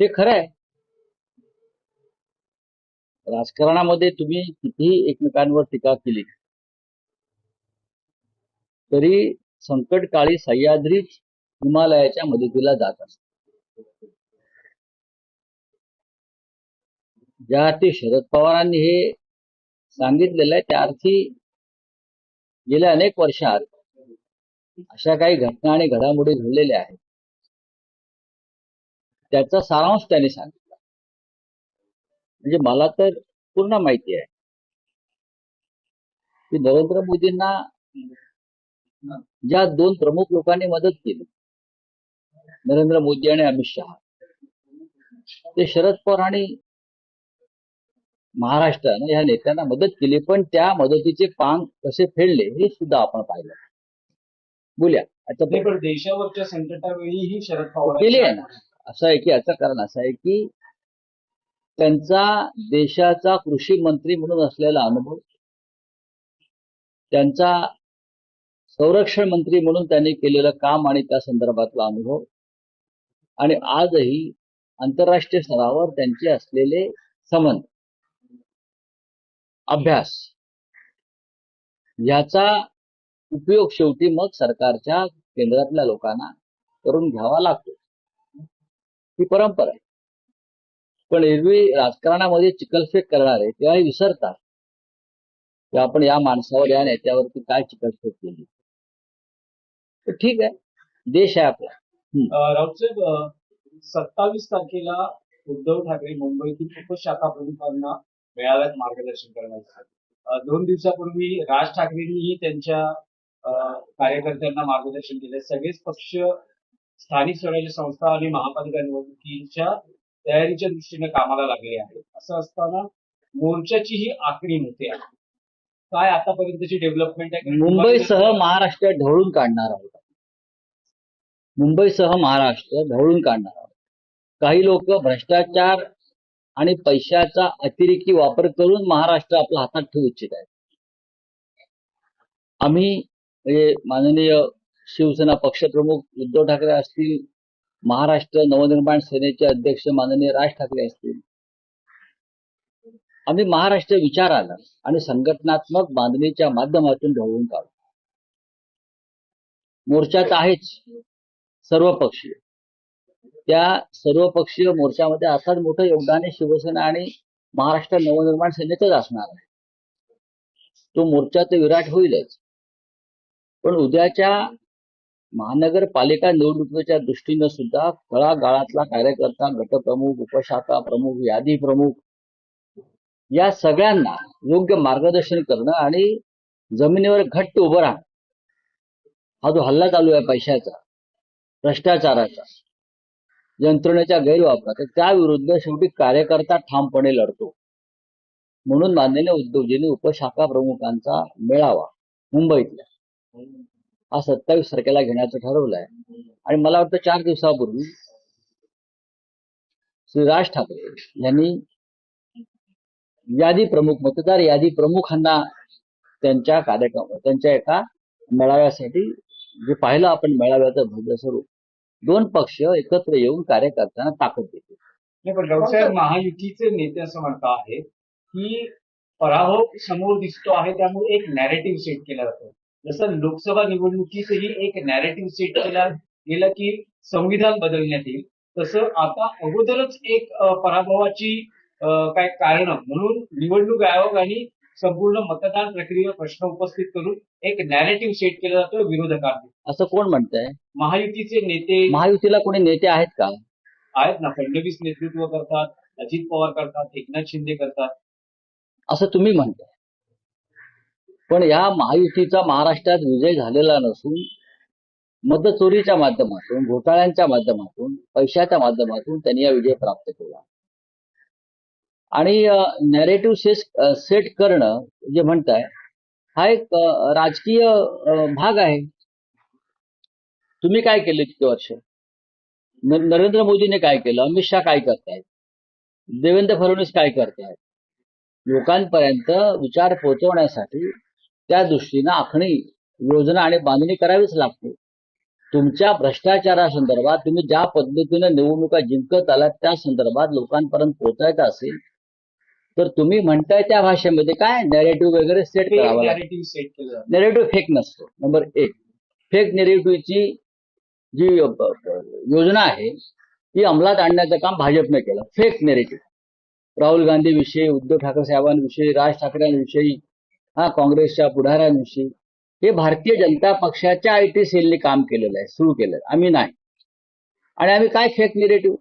ते खरं आहे. राजकारणामध्ये तुम्ही कितीही एकमेकांवर टीका केली तरी संकटकाळी सह्याद्रीच हिमालयाच्या मदतीला जात असत ज्या अर्थी शरद पवारांनी हे सांगितलेलं आहे त्या अर्थी गेल्या अनेक वर्षात अशा काही घटना आणि घडामोडी घडलेल्या आहेत. त्याचा सारांश त्यांनी सांगितला. म्हणजे मला तर पूर्ण माहिती आहे. की नरेंद्र मोदींना ज्या दोन प्रमुख लोकांनी मदत केली नरेंद्र मोदी आणि अमित शहा ते शरद पवार आणि महाराष्ट्रानं ह्या नेत्यांना मदत केली पण त्या मदतीचे पान कसे फेडले हे सुद्धा आपण पाहिलं बोलूया. आता देशावरच्या संकटावेळीही शरद पवार केली आहे ना. असं आहे की याचं कारण असं आहे की त्यांचा देशाचा कृषी मंत्री म्हणून असलेला अनुभव त्यांचा संरक्षण मंत्री म्हणून त्यांनी केलेलं काम आणि त्या संदर्भातला अनुभव आणि आजही आंतरराष्ट्रीय स्तरावर त्यांचे असलेले संबंध अभ्यास याचा उपयोग शेवटी मग सरकारच्या केंद्रातल्या लोकांना करून घ्यावा लागतो. ही परंपरा आहे. पण एरवी राजकारणामध्ये चिकलफेक करणारे तेव्हा विसरतात. की आपण या माणसावर या नेत्यावरती काय चिकलफेक केली? तर ठीक आहे. देश आहे आपला. राऊतसाहेब सत्तावीस तारखेला उद्धव ठाकरे मुंबईतील उपशाखा प्रमुखांना मेळाव्यात मार्गदर्शन करण्यासाठी दोन दिवसापूर्वी राज ठाकरेंनीही त्यांच्या अं, कार्यकर्त्यांना मार्गदर्शन केले. सगळेच पक्ष स्थानिक स्वराज्य संस्था आणि महापालिका निवडणुकीच्या तयारीच्या दृष्टीने कामाला लागले आहे असं असताना मोर्चाची ही आखणी होते आहे. काय आतापर्यंतची डेव्हलपमेंट आहे? मुंबईसह महाराष्ट्र ढवळून काढणार आहोत. मुंबईसह महाराष्ट्र ढवळून काढणार आहोत. काही लोक भ्रष्टाचार आणि पैशाचा अतिरेकी वापर करून महाराष्ट्र आपल्या हातात ठेवू इच्छित आहे आम्ही म्हणजे माननीय शिवसेना पक्षप्रमुख उद्धव ठाकरे असतील महाराष्ट्र नवनिर्माण सेनेचे अध्यक्ष माननीय राज ठाकरे असतील. आम्ही महाराष्ट्र विचाराला आणि संघटनात्मक बांधणीच्या माध्यमातून ढवळून काढू. मोर्चात आहेच सर्वपक्षीय. त्या सर्वपक्षीय मोर्चामध्ये असाच मोठं योगदान शिवसेना आणि महाराष्ट्र नवनिर्माण सेनेचंच असणार आहे. तो मोर्चा तर विराट होईलच. पण उद्याच्या महानगरपालिका निवडणुकीच्या दृष्टीनं सुद्धा तळागाळातला कार्यकर्ता गटप्रमुख उपशाखा प्रमुख यादी प्रमुख या सगळ्यांना योग्य मार्गदर्शन करणं आणि जमिनीवर घट्ट उभं राहणं. हा जो हल्ला चालू आहे पैशाचा भ्रष्टाचाराचा यंत्रणेच्या गैरवापराचा त्याविरुद्ध शेवटी कार्यकर्ता ठामपणे लढतो. म्हणून माननीय उद्योगजींनी उपशाखा प्रमुखांचा मेळावा मुंबईतल्या हा सत्तावीस तारखेला घेण्याचं ठरवलं आहे आणि मला वाटतं चार दिवसापूर्वी श्री राज ठाकरे यांनी यादी प्रमुख मतदार यादी प्रमुखांना त्यांच्या कार्यक्रम त्यांच्या एका मेळाव्यासाठी जे पाहिलं आपण मेळाव्याचं भव्य स्वरूप दोन पक्ष एकत्र येऊन कार्यकर्त्यांना ताकद देते महायुतीचे नेते असं म्हणता आहे की पराभव समोर दिसतो आहे त्यामुळे एक नॅरेटिव्ह सेट केला जातो. जसं लोकसभा निवडणुकीतही एक नॅरेटिव्ह सेट केला गेला की संविधान बदलण्यात येईल. तसं आता अगोदरच एक पराभवाची काय कारण म्हणून निवडणूक आयोग आणि संपूर्ण मतदान प्रक्रियेवर प्रश्न उपस्थित करून एक नॅरेटिव्ह सेट केला जातो विरोधकांनी असं कोण म्हणतंय? महायुतीचे नेते महायुतीला कोणी नेते आहेत का? आहेत ना फडणवीस नेतृत्व करतात अजित पवार करतात एकनाथ शिंदे करतात. असं तुम्ही म्हणताय. पण या महायुतीचा महाराष्ट्रात विजय झालेला नसून मतचोरीच्या माध्यमातून घोटाळ्यांच्या माध्यमातून पैशाच्या माध्यमातून त्यांनी हा विजय प्राप्त केला. आणि नॅरेटिव्ह सेट सेट करणं जे म्हणताय हा एक राजकीय भाग आहे. तुम्ही काय केलं इतके वर्ष? नरेंद्र मोदीने काय केलं? अमित शहा काय करतायत? देवेंद्र फडणवीस काय करतायत? लोकांपर्यंत विचार पोहोचवण्यासाठी त्या दृष्टीनं आखणी योजना आणि बांधणी करावीच लागते. तुमच्या भ्रष्टाचारासंदर्भात तुम्ही ज्या पद्धतीनं निवडणुका जिंकत आलात त्या संदर्भात लोकांपर्यंत पोहोचायचं असेल तर तुम्ही म्हणताय त्या भाषेमध्ये काय? नॅरेटिव्ह वगैरे सेट करावं नॅरेटिव्ह फेक नसतो. नंबर एक फेक नेरेटिव्हची जी योजना आहे ती अंमलात आणण्याचं काम भाजपने केलं. फेक नेरेटिव्ह राहुल गांधी विषयी उद्धव ठाकरे साहेबांविषयी राज ठाकरेंविषयी हा काँग्रेसच्या पुढाऱ्यांविषयी. हे भारतीय जनता पक्षाच्या आय टी सेलने काम केलेलं आहे सुरू केलं आम्ही नाही. आणि आम्ही काय फेक निरेटिव्ह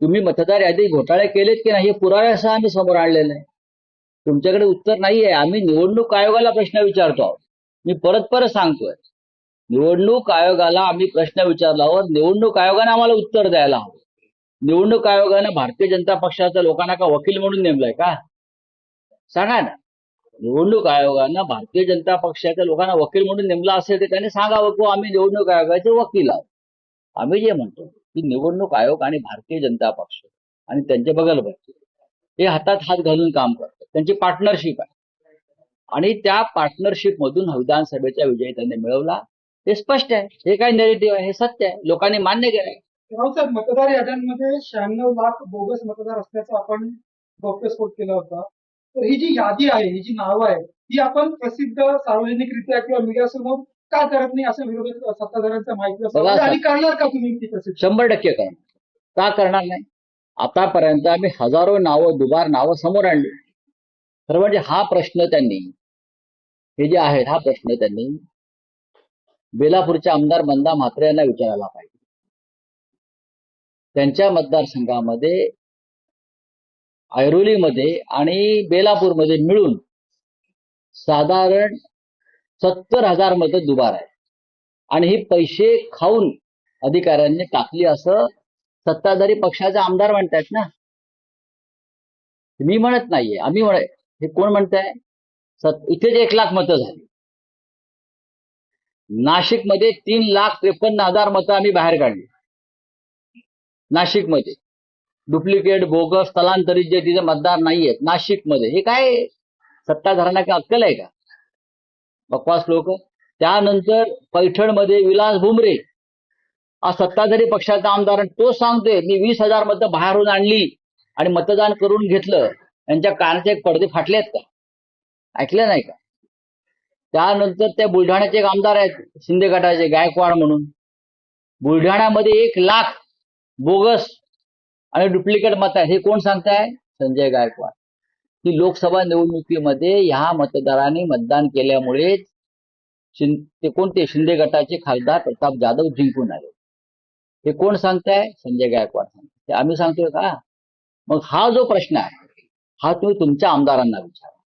तुम्ही मतदार यादी घोटाळे केलेत की नाही हे पुराव्यासह आम्ही समोर आणलेलं आहे. तुमच्याकडे उत्तर नाहीये आम्ही निवडणूक आयोगाला प्रश्न विचारतो आहोत. मी परत परत सांगतोय. निवडणूक आयोगाला आम्ही प्रश्न विचारला आहोत. निवडणूक आयोगाने आम्हाला उत्तर द्यायला हवं. निवडणूक आयोगाने भारतीय जनता पक्षाच्या लोकांना का वकील म्हणून नेमलाय का? सांगा ना. निवडणूक आयोगानं भारतीय जनता पक्षाच्या लोकांना वकील म्हणून नेमला असेल तर त्यांनी सांगावं की आम्ही निवडणूक आयोगाचे वकील आहोत. आम्ही जे म्हणतो की निवडणूक आयोग आणि भारतीय जनता पक्ष आणि त्यांचे बगल हे हातात हात घालून काम करतात. त्यांची पार्टनरशिप आहे. आणि त्या पार्टनरशिप मधून विधानसभेचा विजय त्यांनी मिळवला. हे स्पष्ट आहे. हे काय नेरेटिव्ह आहे? हे सत्य आहे. लोकांनी मान्य केलंय मतदार याद्यांमध्ये शहाण्णव लाख बोगस मतदार असल्याचं आपण गौप्यस्फोट केला होता. तर ही जी यादी आहे ही जी नावं आहे ही आपण प्रसिद्ध सार्वजनिकरित्या किंवा मीडियासमोर का करत नाही असं विरोधी सत्ताधाऱ्यांचा माहिती आणि करणार का तुम्ही ती प्रसिद्ध? शंभर टक्के करणार का करणार नाही? आतापर्यंत आम्ही हजारो नावं दुबार नावं समोर आणली. खरं म्हणजे हा प्रश्न त्यांनी हे जे आहेत हा प्रश्न त्यांनी बेलापूरच्या आमदार मंदा म्हात्रे यांना विचारायला पाहिजे. त्यांच्या मतदारसंघामध्ये ऐरोलीमध्ये आणि बेलापूरमध्ये मिळून साधारण सत्तर हजार मतं दुबार आहे आणि ही पैसे खाऊन अधिकाऱ्यांनी टाकली असं सत्ताधारी पक्षाचे आमदार म्हणतायत ना. मी म्हणत नाहीये आम्ही म्हण हे कोण म्हणताय? सत- इथेच एक लाख मतं झाली. नाशिकमध्ये तीन लाख त्रेपन्न हजार मतं आम्ही बाहेर काढली. नाशिकमध्ये. डुप्लिकेट बोगस स्थलांतरित जे तिथे मतदार नाहीयेत नाशिकमध्ये हे काय सत्ताधाऱ्यांना काय अक्कल आहे का? बकवास लोक. त्यानंतर पैठणमध्ये विलास भुमरे. हा सत्ताधारी पक्षाचा आमदार आणि तो सांगतोय मी वीस हजार मतं बाहेरून आणली आणि मतदान करून घेतलं. यांच्या कानाचे पडदे पडदे फाटलेत का? ऐकलं नाही का? त्यानंतर त्या बुलढाण्याचे एक आमदार आहेत शिंदे गटाचे गायकवाड म्हणून. बुलढाण्यामध्ये एक लाख बोगस आणि डुप्लिकेट मत आहे. हे कोण सांगताय? संजय गायकवाड. की लोकसभा निवडणुकीमध्ये ह्या मतदारांनी मतदान केल्यामुळे ते कोणते? शिंदे गटाचे खासदार प्रताप जाधव जिंकून आले. हे कोण सांगताय? संजय गायकवाड सांगताय. आम्ही सांगतोय का? मग हा जो प्रश्न आहे हा तुम्ही तुमच्या आमदारांना विचारा.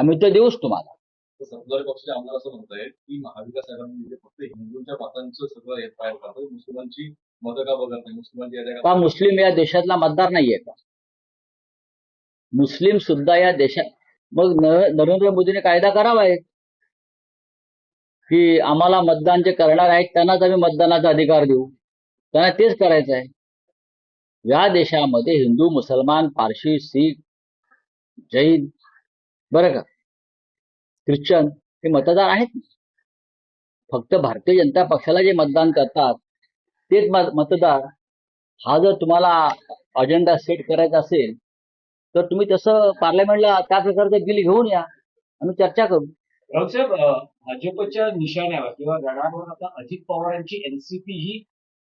आम्ही तर देऊच तुम्हाला. सत्ताधारी पक्षाचे आमदार असं म्हणतायत की महाविकास आघाडीमध्ये फक्त हिंदूंच्या मतांचं सगळं हे पाय करतात मुस्लिमांची मतं का बघत नाही? मुस्लिमांची का मुस्लिम या देशातला मतदार नाहीये का? मुस्लिम सुद्धा या देशात मग नरेंद्र मोदीने कायदा करावा एक की आम्हाला मतदान जे करणार आहेत त्यांनाच आम्ही मतदानाचा अधिकार देऊ. त्यांना तेच करायचं आहे. या देशामध्ये हिंदू मुसलमान पारशी सीख जैन बरं का? ख्रिश्चन हे मतदार आहेत. फक्त भारतीय जनता पक्षाला जे मतदान करतात तेच मतदार हा जर तुम्हाला अजेंडा सेट करायचा असेल तर तुम्ही तसं पार्लमेंटला त्या प्रकारचं बिल घेऊन या आणि चर्चा करू. राऊत साहेब भाजपच्या निशाण्यावर किंवा गडावर आता अजित पवारांची एनसीपी ही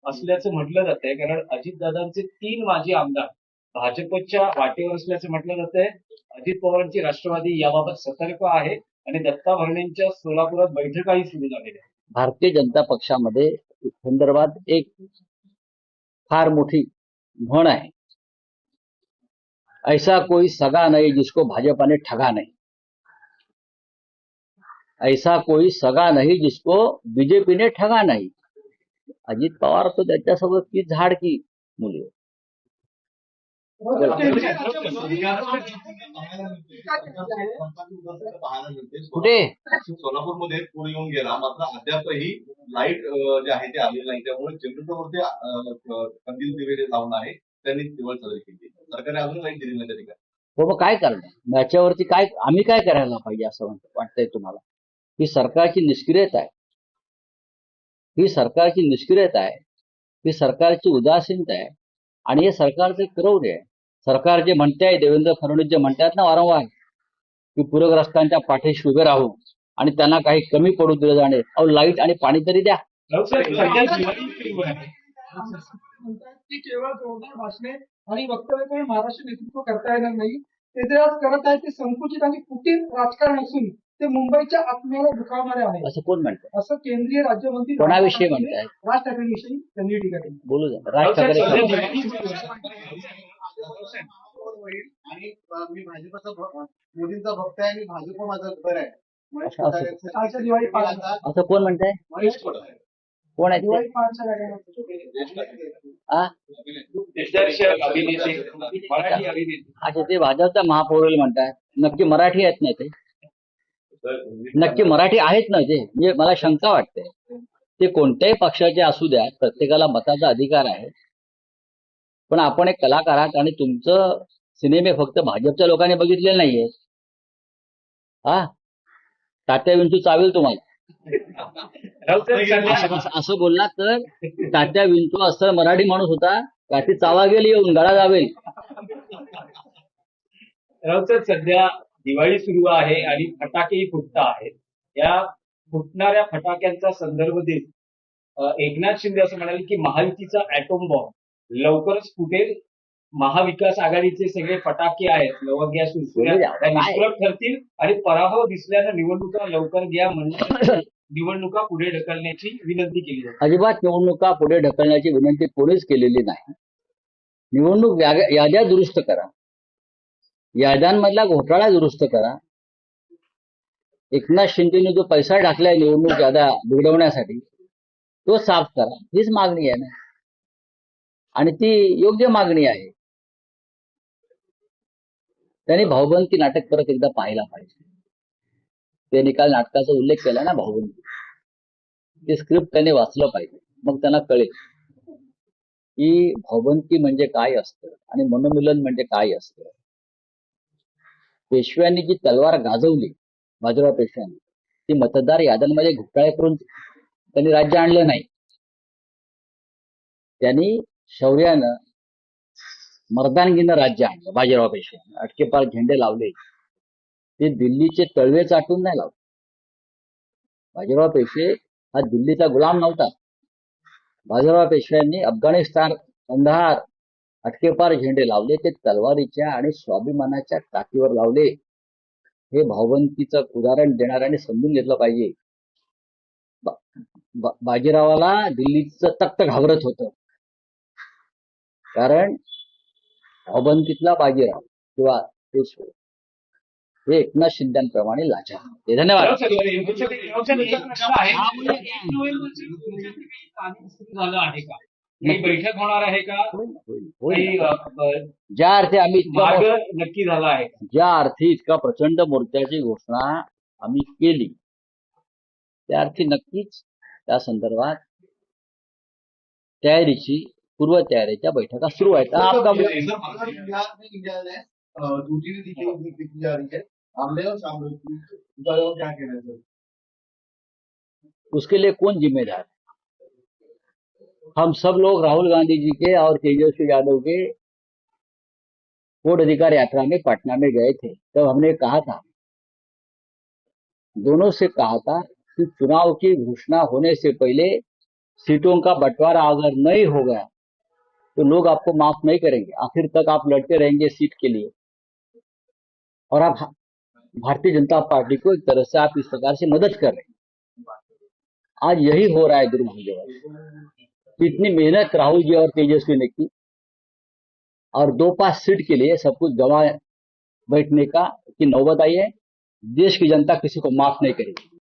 असल्याचं म्हटलं जात आहे. कारण अजितदादांचे तीन माजी आमदार भाजपच्या वाटेवर असल्याचं म्हटलं जात आहे. अजित पवारांची राष्ट्रवादी याबाबत सतर्क आहे. आणि दत्ता भरणेंच्या सोलापुरात बैठकाही सुरू झालेल्या आहेत. भारतीय जनता पक्षामध्ये संदर्भात एक फार मोठी म्हण आहे. ऐसा कोई सगा नाही जिसको भाजपाने ठगा नाही. ऐसा कोई सगा नाही जिसको बीजेपीने ठगा नाही. अजित पवार तो त्याच्यासोबत की झाड की मुली कुठे सोलापूरमध्ये पूर येऊन गेला मात्र अद्यापही लाइट जे आहे ते आलेली नाही त्यामुळे जनरेटरवरती कंदील दिवे लावून आहे त्यांनी दिवस चालू केली सरकारने अजून लाइट दिली नाही त्या ठिकाणी हो मग काय करणार याच्यावरती काय आम्ही काय करायला पाहिजे असं म्हणतो वाटतंय तुम्हाला ही सरकारची निष्क्रियता आहे ही सरकारची निष्क्रियता आहे ही सरकारची उदासीनता आहे आणि हे सरकारचे क्रौर्य आहे सरकार जे म्हणते आहे देवेंद्र फडणवीस जे म्हणतात ना वारंवार की पूरग्रस्तांच्या पाठीशी उभे राहू आणि त्यांना काही कमी पडू दिलं जाणे. अहो लाइट आणि पाणी तरी द्या. आहे? केवळ जोरदार भाषणे आणि वक्तव्य महाराष्ट्र नेतृत्व करता येणार नाही. ते जे आज करत आहेत ते संकुचित आणि कुटील राजकारण असून ते मुंबईच्या आत्म्याला दुखावणारे आहे असं कोण म्हणतं? असं केंद्रीय राज्यमंत्री कोणाविषयी राज म्हणतायत? राज ठाकरेंविषयी त्यांनी टीका केली. बोलू द्या. राज ठाकरे आणि मी भाजपचा मोदींचा भक्त आहे आणि भाजप माझा घर आहे असं- कोण म्हणताय कोण आहे अच्छा ते भाजपचा महापौर म्हणतात. नक्की मराठी आहेत ना ते? नक्की मराठी आहेत ना ते म्हणजे मला शंका वाटते. ते कोणत्याही पक्षाचे असू द्या प्रत्येकाला मताचा अधिकार आहे. पण आपण एक कलाकार आहात आणि तुमचं सिनेमे फक्त भाजपच्या लोकांनी बघितलेले नाहीये. हा? तात्या विंचू चावेल तुम्हाला. असं बोललात तर तात्या विंचू असं मराठी माणूस होता काठी चावा गेली येऊन गळा जावेल. राऊत सध्या दिवाळी सुरू आहे आणि फटाकेही फुटत आहेत. या फुटणाऱ्या फटाक्यांचा संदर्भ देत एकनाथ शिंदे असं म्हणाले की महायुतीचा ऍटॉम बॉम्ब लवकरच फुटेल. महाविकास आघाडीचे सगळे फटाके आहेत. द्या. त्या निष्प्रभ ठरतील आणि पराभव दिसल्यानं निवडणुका लवकर घ्या म्हणजे निवडणुका पुढे ढकलण्याची विनंती केली जाते. अजिबात निवडणुका पुढे ढकलण्याची विनंती कोणीच केलेली नाही. निवडणूक याद्या दुरुस्त करा. याद्यांमधला घोटाळा दुरुस्त करा. एकनाथ शिंदेने जो पैसा टाकलाय निवडणूक यादा बिघडवण्यासाठी तो साफ करा. हीच मागणी आहे ना. आणि ती योग्य मागणी आहे. त्यांनी भाऊबंदकी नाटक परत एकदा पाहायला पाहिजे. त्यांनी काल नाटकाचा उल्लेख केला ना भाऊबंदी ते स्क्रिप्ट त्याने वाचलं पाहिजे. मग त्यांना कळेल. की भावबंदकी म्हणजे काय असतं? आणि मनोमिलन म्हणजे काय असतं? पेशव्यांनी जी तलवार गाजवली बाजीराव पेशव्यांनी ती मतदार याद्यांमध्ये घोटाळे करून त्यांनी राज्य आणलं नाही. त्यांनी शौर्यानं मर्दानगीनं राज्य आणलं बाजीराव पेशव्यानं. अटकेपार झेंडे लावले. ते दिल्लीचे तळवे चाटून नाही लावले. बाजीराव पेशवे हा दिल्लीचा गुलाम नव्हता. बाजीराव पेशव्यांनी अफगाणिस्तान कंधार अटकेपार झेंडे लावले ते तलवारीच्या आणि स्वाभिमानाच्या टाकीवर लावले हे भावबंदकीचं उदाहरण देणाऱ्याने समजून घेतलं पाहिजे बा- बा- बाजीरावाला दिल्लीचं तख्त घाबरत होत कारण भावबंदकीतला बाजीराव किंवा हे एकनाथ शिंद्यांप्रमाणे लाचार धन्यवाद काही बैठक होणार आहे का? होईल. काही अ, ज्या अर्थी आम्ही इतका मार्ग मोठा- नक्की झाला आहे? ज्या अर्थी इतका प्रचंड मोर्चाची घोषणा आम्ही केली त्या अर्थी नक्कीच त्या संदर्भात तयारीची पूर्व तयारीच्या बैठका सुरू आहेत. आपका बिहार में इंडिया ने अ, दूसरी दिशा दिखी जा रही है। हमले और शामिल क्या कहना है सर? उसके लिए कौन जिम्मेदार है? हम सब लोग राहुल गांधी जी के और तेजस्वी यादव के वोट अधिकार यात्रा में पटना में गए थे, तब हमने कहा था। दोनों से कहा था कि चुनाव की घोषणा होने से पहले सीटों का बंटवारा अगर नहीं हो गया तो लोग आपको माफ़ नहीं करेंगे। आखिर तक आप लड़ते रहेंगे सीट के लिए। और आप भारतीय जनता पार्टी को एक तरह से आप इस प्रकार से मदद कर रहे हैं। आज यही हो रहा है दुर्भाग्यवश। इतनी मेहनत राहुल जी और तेजस्वी ने की और दो पास सीट के लिए सब कुछ गवा बैठने का की नौबत आई है, देश की जनता किसी को माफ़ नहीं करेगी।